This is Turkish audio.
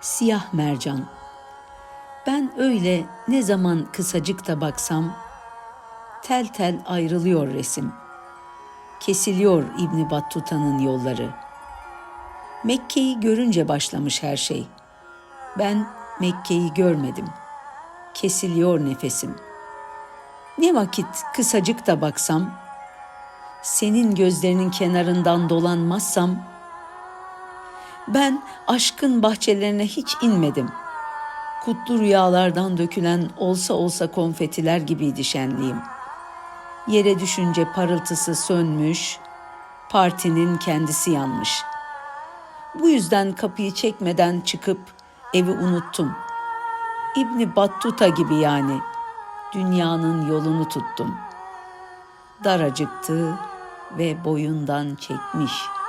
Siyah mercan. Ben öyle ne zaman kısacık da baksam, tel tel ayrılıyor resim. Kesiliyor İbni Battuta'nın yolları. Mekke'yi görünce başlamış her şey. Ben Mekke'yi görmedim. Kesiliyor nefesim. Ne vakit kısacık da baksam, senin gözlerinin kenarından dolanmazsam, ben aşkın bahçelerine hiç inmedim. Kutlu rüyalardan dökülen olsa olsa konfetiler gibiydi şenliğim. Yere düşünce parıltısı sönmüş, partinin kendisi yanmış. Bu yüzden kapıyı çekmeden çıkıp evi unuttum. İbni Battuta gibi yani dünyanın yolunu tuttum. Daracıktı ve boyundan çekmiş.''